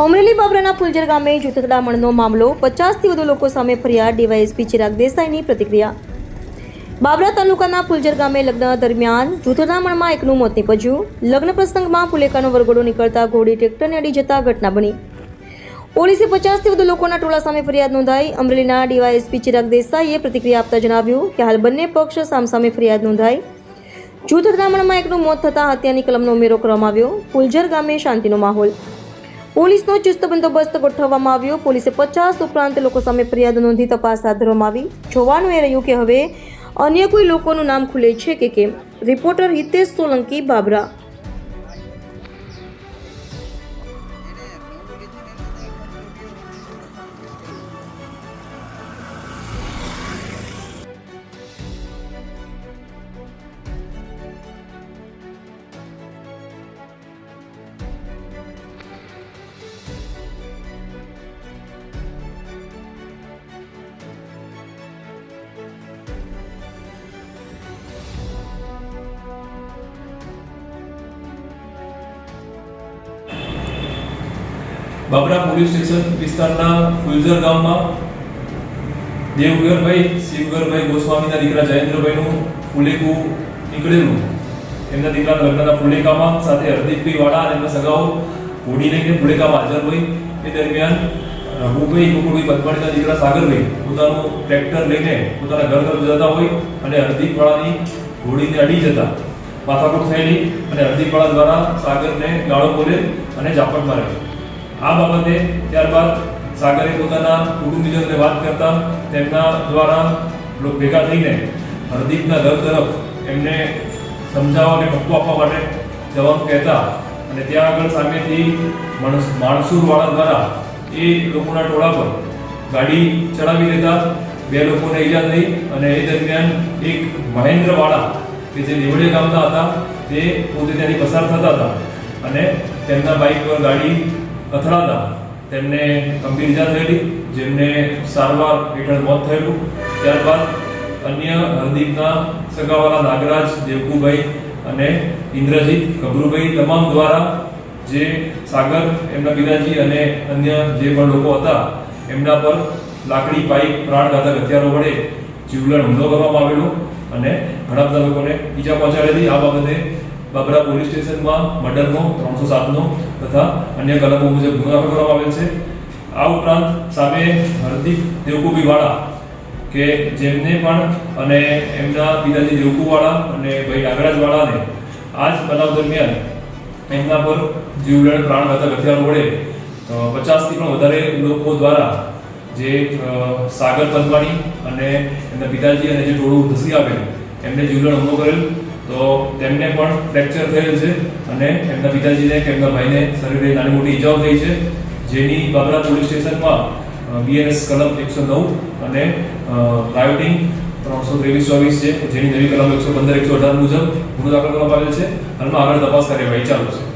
અમરેલી બાબરાના ફુલજર ગામે જૂથ અથડામણનો મામલો, પચાસથી વધુ લોકો સામે ફરિયાદ, ડીવાયએસપી ચિરાગ દેસાઈની પ્રતિક્રિયા. બાબરા તાલુકાના ફુલજર ગામે લગ્ન દરમિયાન જૂથ અથડામણમાં એકનું મોત નીપજ્યું. લગ્ન પ્રસંગમાં ફુલેકાનો વરઘોડો નીકળતા ઘોડી ટ્રેક્ટરને અડી જતા ઘટના બની. પોલીસે પચાસથી વધુ લોકોના ટોળા સામે ફરિયાદ નોંધાઈ. અમરેલીના ડીવાયએસપી ચિરાગ દેસાઈએ પ્રતિક્રિયા આપતા જણાવ્યું કે હાલ બંને પક્ષ સામસામે ફરિયાદ નોંધાઈ. જૂથ અથડામણમાં એકનું મોત થતાં હત્યાની કલમનો ઉમેરો કરવામાં આવ્યો. ફુલજર ગામે શાંતિનો માહોલ પોલીસનો ચુસ્ત બંદોબસ્ત ગોઠવવામાં આવ્યો. પોલીસે પચાસ ઉપરાંત લોકો સામે ફરિયાદ નોંધી તપાસ હાથ ધરવામાં આવી. જોવાનું એ રહ્યું કે હવે અન્ય કોઈ લોકોનું નામ ખુલે છે કે કેમ? Reporter Hitesh Solanki, Babra. Babra police station વિસ્તારના ફુલઝર ગામમાં દેવગરભાઈ, શિવગરભાઈ ગોસ્વામીના દીકરા જયેન્દ્રભાઈનું ફુલેકું નીકળેલું. એમના દીકરાના લગ્નના ફુલેકામાં સાથે હરદીપભાઈ વાળા અને એમના સગાઓ ઘોડી લઈને ફુલેકામાં હાજર હોય. એ દરમિયાન રઘુભાઈ ગોકુળભાઈ પદમાણીના દીકરા સાગરભાઈ પોતાનું ટ્રેક્ટર લઈને પોતાના ઘર તરફ જતા હોય અને હરદીપ વાળાની ઘોડીને અડી જતા. માથાકૂટ થયેલી અને હરદીપ દ્વારા સાગરને ગાળો બોલે અને ઝાપટ મારે આ બાબતે ત્યારબાદ સાગરે પોતાના કુટુંબીજનોને વાત કરતા તેમના દ્વારા ભેગા થઈને હરદીપના ઘર તરફ એમને સમજાવવા અને પપ્પો આપવા માટે જવાનું કહેતા અને ત્યાં આગળ સામેથી માણસ માણસુરવાળા દ્વારા એ લોકોના ટોળા પર ગાડી ચડાવી દેતા બે લોકોને ઈજા થઈ અને એ દરમિયાન એક મહેન્દ્રવાળા કે જે લીવડે ગામના હતા તે પોતે ત્યાંથી પસાર થતા હતા અને તેમના બાઇક પર ગાડી અથડાતા તેમને ગંભીર ઇજા થયેલી, જેમને સારવાર હેઠળ મોત થયેલું. ત્યારબાદ અન્ય હરદીપના સગાવાલા નાગરાજ દેવકુભાઈ અને ઇન્દ્રજીત ગભરુભાઈ તમામ દ્વારા જે સાગર, એમના પિતાજી અને અન્ય જે પણ લોકો હતા, એમના પર લાકડી, પાઇપ, પ્રાણઘાતક હથિયારો વડે જીવલેણ હુમલો કરવામાં આવેલો અને ઘણા બધા લોકોને ઈજા પહોંચાડેલી. આ બાબતે બાબરા પોલીસ સ્ટેશનમાં મર્ડરનો, ત્રણસો સાતનો તથા અન્ય કલમો મુજબ ગુનો દાખલ કરવામાં આવેલ છે. આ ઉપરાંત સામે હરદીપ દેવકુબીવાળા વાળા કે જેમને પણ અને એમના પિતાજી દેવકુવાળા અને ભાઈ નાગરાજવાળાને આ જ બનાવ દરમિયાન એમના પર જીવલેણ પ્રાણઘાતક હથિયાર વડે પચાસથી પણ વધારે લોકો દ્વારા જે સાગર પંદવાણી અને એમના પિતાજી અને જે ટોળું ધસી આપેલ, એમને જીવલેણ હુમલો કરેલ. તો તેમને પણ ફ્રેક્ચર થયેલ છે અને એમના પિતાજીને કે એમના ભાઈને શરીરે નાની મોટી ઈજાઓ થઈ છે, જેની બાબરા પોલીસ સ્ટેશનમાં બીએનએસ કલમ એકસો નવ અને રાયોટિંગ ત્રણસો ત્રેવીસ ચોવીસ છે, જેની નવી કલમ એકસો પંદર, એકસો અઢાર મુજબ ગુનો દાખલ કરવામાં આવેલ છે. હાલમાં આગળ તપાસ કાર્યવાહી ચાલુ છે.